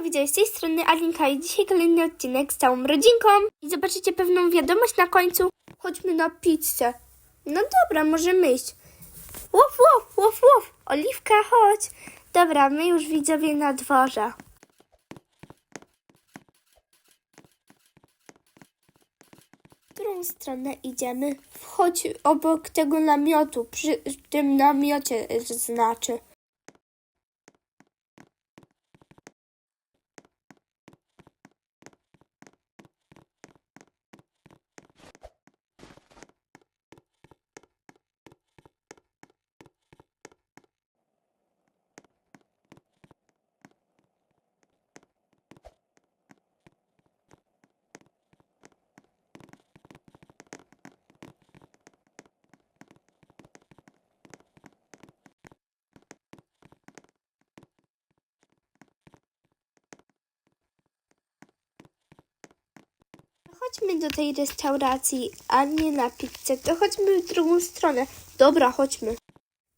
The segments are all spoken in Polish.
Hejka, widzę z tej strony Alinka i dzisiaj kolejny odcinek z całą rodzinką. I zobaczycie pewną wiadomość na końcu. Chodźmy na pizzę. No dobra, możemy iść. Łof, łof, łof, łof. Oliwka, chodź. Dobra, my już widzowie na dworze. W którą stronę idziemy? Wchodź obok tego namiotu, przy tym namiocie znaczy. Chodźmy do tej restauracji, a nie na pizzę. To chodźmy w drugą stronę. Dobra, chodźmy.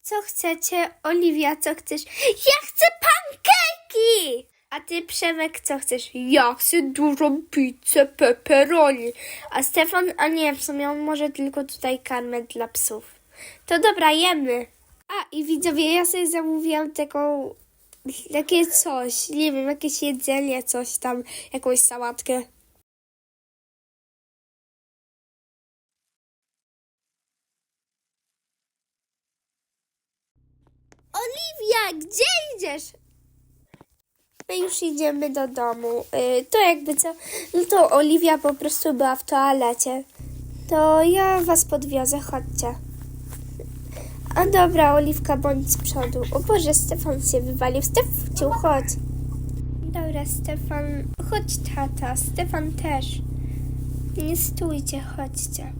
Co chcecie? Oliwia, co chcesz? Ja chcę pankejki! A ty, Przemek, co chcesz? Ja chcę dużą pizzę pepperoni. A Stefan, a nie, w sumie on może tylko tutaj karmę dla psów. To dobra, jemy. A, i widzowie, ja sobie zamówiłam taką, takie coś, nie wiem, jakieś jedzenie, coś tam, jakąś sałatkę. Gdzie idziesz? My już idziemy do domu. Y, to jakby co, no to Oliwia po prostu była w toalecie. To ja was podwiozę, chodźcie. A dobra, Oliwka, bądź z przodu. O Boże, Stefan się wywalił. Stefciu, chodź. Dobra, Stefan, chodź tata. Stefan też. Nie stójcie, chodźcie.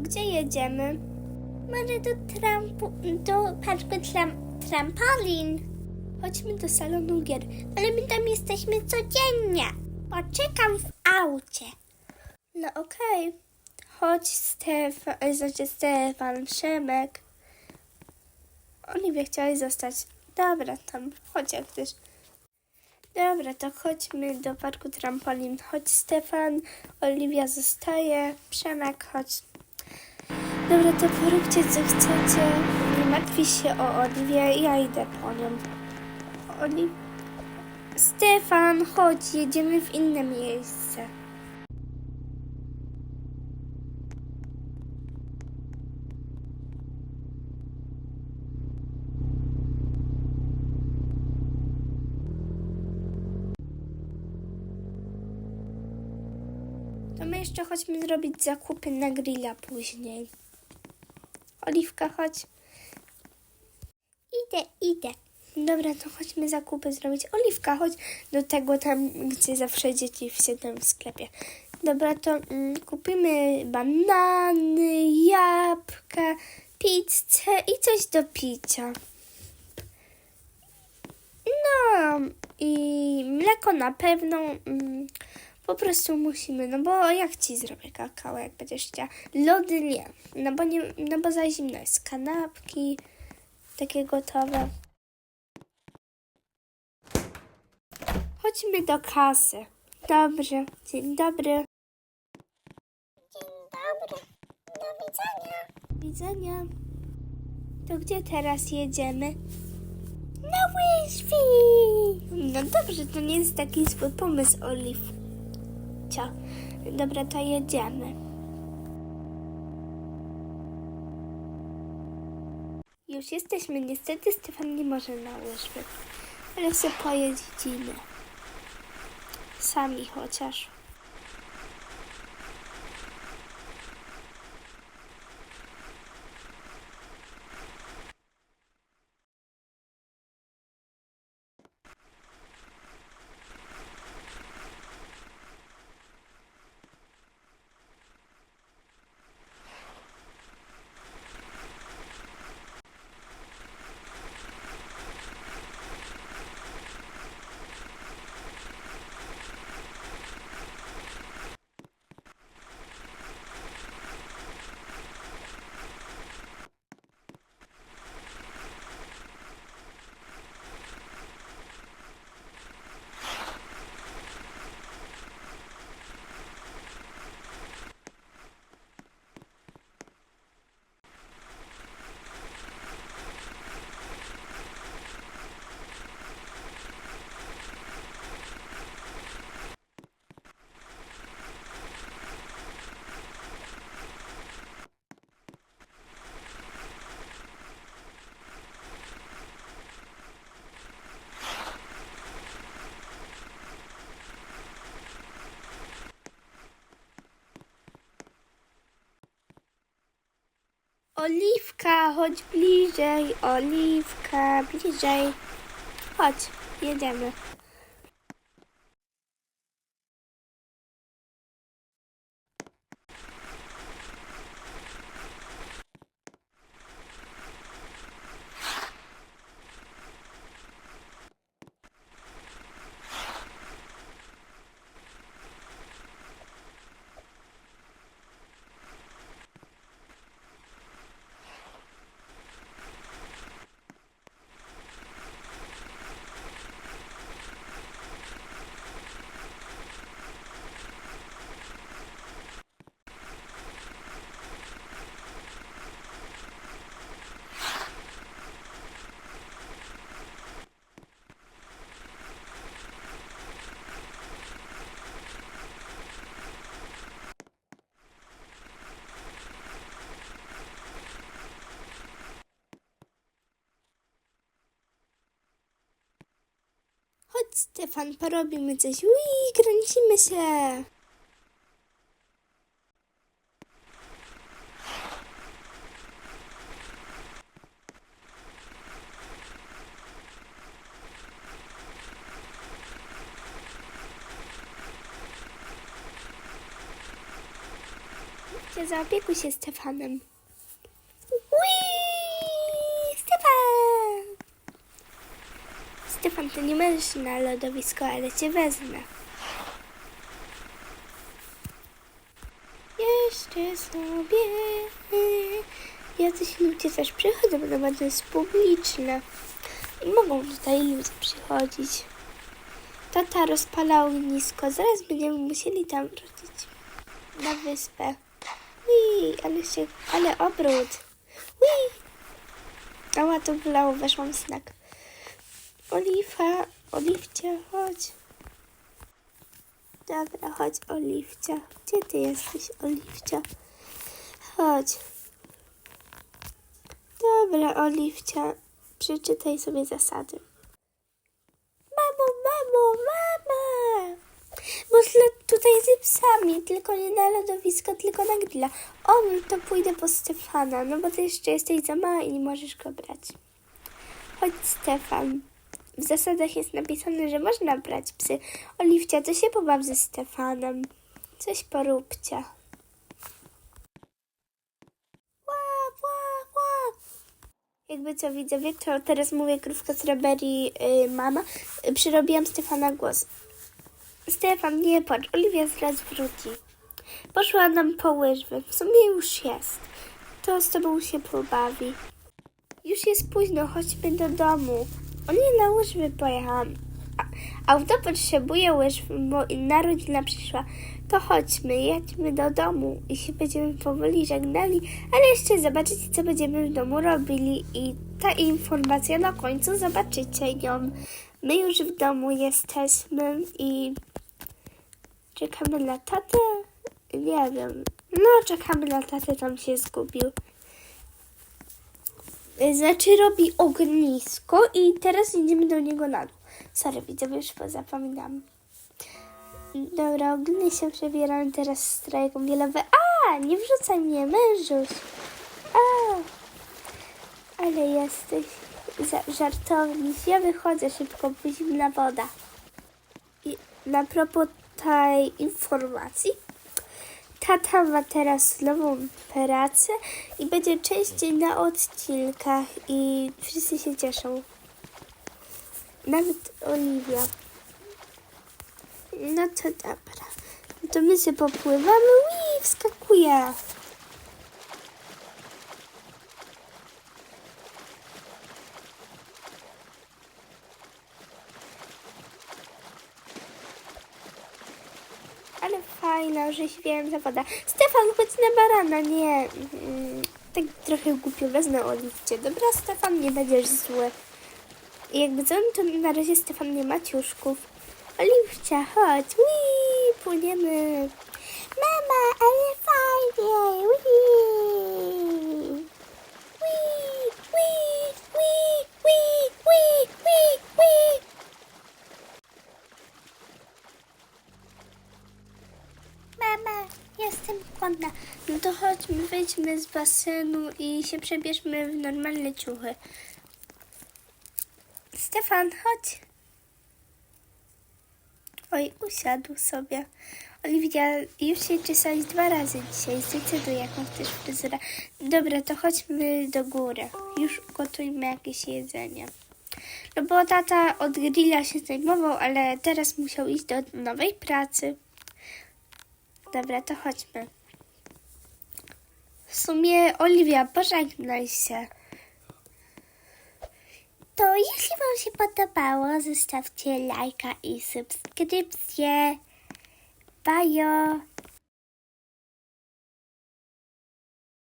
Gdzie jedziemy? Może do trampu, do parku tram, trampolin. Chodźmy do salonu gier, ale my tam jesteśmy codziennie. Poczekam w aucie. No okej. Chodź Stefan, znaczy Stefan, Przemek. Oliwia chciałaś zostać. Dobra, tam chodź jak chcesz. Dobra, to chodźmy do parku trampolin. Chodź Stefan, Oliwia zostaje, Przemek, chodź. Dobra, to poróbcie co chcecie. Nie martwi się o Oliwię, ja idę po nią. Oli... Stefan, chodź, jedziemy w inne miejsce. To my jeszcze chodźmy zrobić zakupy na grilla później. Oliwka, chodź. Idę, idę. Dobra, to chodźmy zakupy zrobić. Oliwka, chodź do tego tam, gdzie zawsze dzieci wsiedzą w sklepie. Dobra, to mm, kupimy banany, jabłka, pizzę i coś do picia. No i mleko na pewno. Po prostu musimy, no bo jak ci zrobię kakao, jak będziesz chciała? Lody nie, no bo, nie, no bo za zimno jest. Kanapki, takie gotowe. Chodźmy do kasy. Dobrze, dzień dobry. Dzień dobry, do widzenia. Widzenia. To gdzie teraz jedziemy? Na łyżwi! No dobrze, to nie jest taki zły pomysł, Oliw. Dobra, to jedziemy. Już jesteśmy. Niestety Stefan nie może na łyżwy. Ale sobie pojeździmy. Sami chociaż. Oliwka, chodź bliżej. Oliwka, bliżej. Chodź, jedziemy. Stefan, porobimy coś. Ui, kręcimy się. Zaopiekuj się Stefanem. Ui, Stefan! Stefan, ty nie możesz na lodowisko, ale cię wezmę. Jeszcze sobie. Jacyś ludzie też przychodzą, no bo to jest publiczne. I mogą tutaj ludzie przychodzić. Tata rozpala ognisko. Zaraz będziemy musieli tam wrócić na wyspę. Ui, ale się, ale obrót. Ui. Ała, to bolało, weszłam w znak. Oliwa, Oliwcia, chodź. Dobra, chodź, Oliwcia. Gdzie ty jesteś, Oliwcia? Chodź. Dobra, Oliwcia, przeczytaj sobie zasady. Mamo, mamo, mama! Można tutaj z psami, tylko nie na lodowisko, tylko na grilla. O, to pójdę po Stefana, no bo ty jeszcze jesteś za mała i nie możesz go brać. Chodź, Stefan. W zasadach jest napisane, że można brać psy. Oliwcia, to się pobaw ze Stefanem. Coś poróbcie. Ła, ła, ła. Jakby co widzowie, to teraz mówię krówka strawberry yy, mama. Yy, przyrobiłam Stefana głos. Stefan, nie patrz, Oliwia zaraz wróci. Poszła nam po łyżwy. W sumie już jest. To z tobą się pobawi. Już jest późno, chodźmy do domu. O nie, na łyżwy pojechałam. Auto potrzebuje łyżw, bo inna rodzina przyszła. To chodźmy, jedźmy do domu i się będziemy powoli żegnali, ale jeszcze zobaczycie, co będziemy w domu robili i ta informacja na końcu zobaczycie ją. My już w domu jesteśmy i czekamy na tatę. Nie wiem. No, czekamy na tatę, tam się zgubił. Y, Znaczy robi ognisko i teraz idziemy do niego na dół. Sorry, widzowie, już pozapominam. Dobra, ognie się przebieramy teraz w stroje kąpielowe. A, nie wrzucaj mnie, mężuś. A, ale jesteś żartowniś. Ja wychodzę szybko, bo zimna woda. I na propos tej informacji, Tata ma teraz nową pracę i będzie częściej na odcinkach i wszyscy się cieszą. Nawet Oliwia. No to dobra. To my się popływamy. Ui, wskakuje. Ale fajna, rzeźwiałem zawoda. Stefan, chodź na barana, nie. Mm, tak trochę głupio wezmę Oliwcie. Dobra, Stefan, nie będziesz zły. I jakby co, to na razie Stefan nie ma ciuszków. Oliwcia, chodź, Wii, płyniemy. Mama, ale fajnie, Wii. Wii, wii, wii, wii, wii, wii, wii. Głodna. No to chodźmy, wejdź wyjdźmy z basenu i się przebierzmy w normalne ciuchy. Stefan, chodź. Oj, usiadł sobie. Oliwia, już się czesałeś dwa razy dzisiaj. Zdecyduj, jaką chcesz fryzurę. Dobra, to chodźmy do góry. Już gotujmy jakieś jedzenie. No bo tata od grilla się zajmował, ale teraz musiał iść do nowej pracy. Dobra, to chodźmy. W sumie, Oliwia, pożegnaj się. To jeśli Wam się podobało, zostawcie lajka i subskrypcję. Bajo!